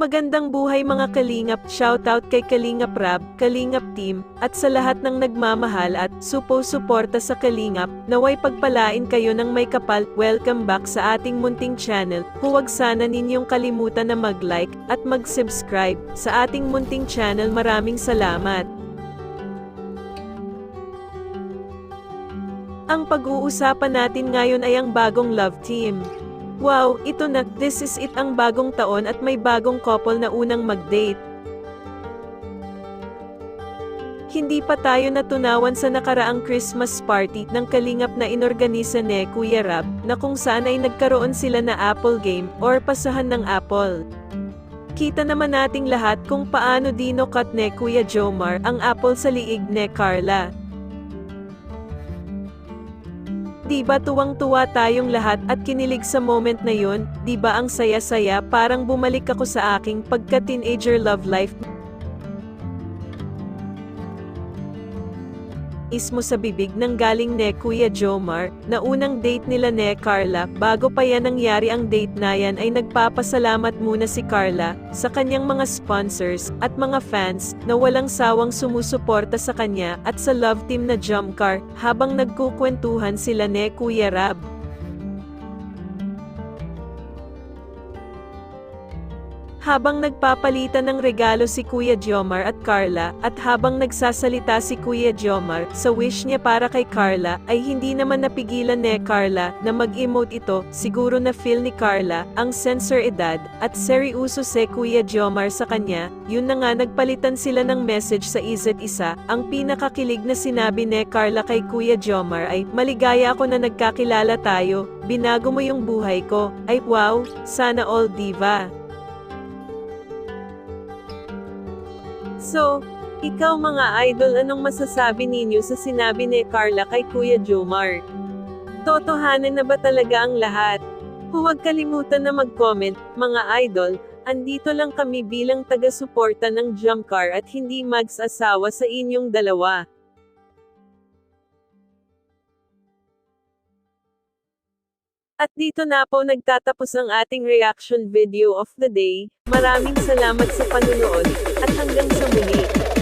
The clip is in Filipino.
Magandang buhay mga Kalingap, shoutout kay Kalingap Rab, Kalingap Team, at sa lahat ng nagmamahal at supo-suporta sa Kalingap, naway pagpalain kayo ng may kapal, welcome back sa ating munting channel, huwag sana ninyong kalimutan na mag-like, at mag-subscribe, sa ating munting channel maraming salamat. Ang pag-uusapan natin ngayon ay ang bagong love team. Wow, ito na, this is it ang bagong taon at may bagong couple na unang mag-date. Hindi pa tayo natunawan sa nakaraang Christmas party ng kalingap na inorganisa ni Kuya Rab na kung saan ay nagkaroon sila na Apple game or pasahan ng Apple. Kita naman nating lahat kung paano dinokat ni Kuya Jomar ang Apple sa liig ni Carla. Di ba tuwang-tuwa tayong lahat at kinilig sa moment na yun? Di ba ang saya-saya parang bumalik ako sa aking pagka-teenager love life? Ismo sa bibig ng galing ne Kuya Jomar, na unang date nila ne Carla, bago pa yan nangyari ang date na yan ay nagpapasalamat muna si Carla, sa kanyang mga sponsors, at mga fans, na walang sawang sumusuporta sa kanya, at sa love team na Jumcar, habang nagkukwentuhan sila ne Kuya Rab. Habang nagpapalitan ng regalo si Kuya Jomar at Carla, at habang nagsasalita si Kuya Jomar sa wish niya para kay Carla, ay hindi naman napigilan ni Carla na mag-emote ito, siguro na feel ni Carla, ang sensor edad, at seryoso si Kuya Jomar sa kanya, yun na nga nagpalitan sila ng message sa isa't isa, ang pinakakilig na sinabi ni Carla kay Kuya Jomar ay, maligaya ako na nagkakilala tayo, binago mo yung buhay ko, ay wow, sana all diva. So, ikaw mga idol anong masasabi ninyo sa sinabi ni Carla kay Kuya Jomar? Totohanan na ba talaga ang lahat? Huwag kalimutan na mag-comment, mga idol, andito lang kami bilang taga-suporta ng Jumcar at hindi magsasawa sa inyong dalawa. At dito na po nagtatapos ang ating reaction video of the day. Maraming salamat sa panunood, at hanggang sa muli.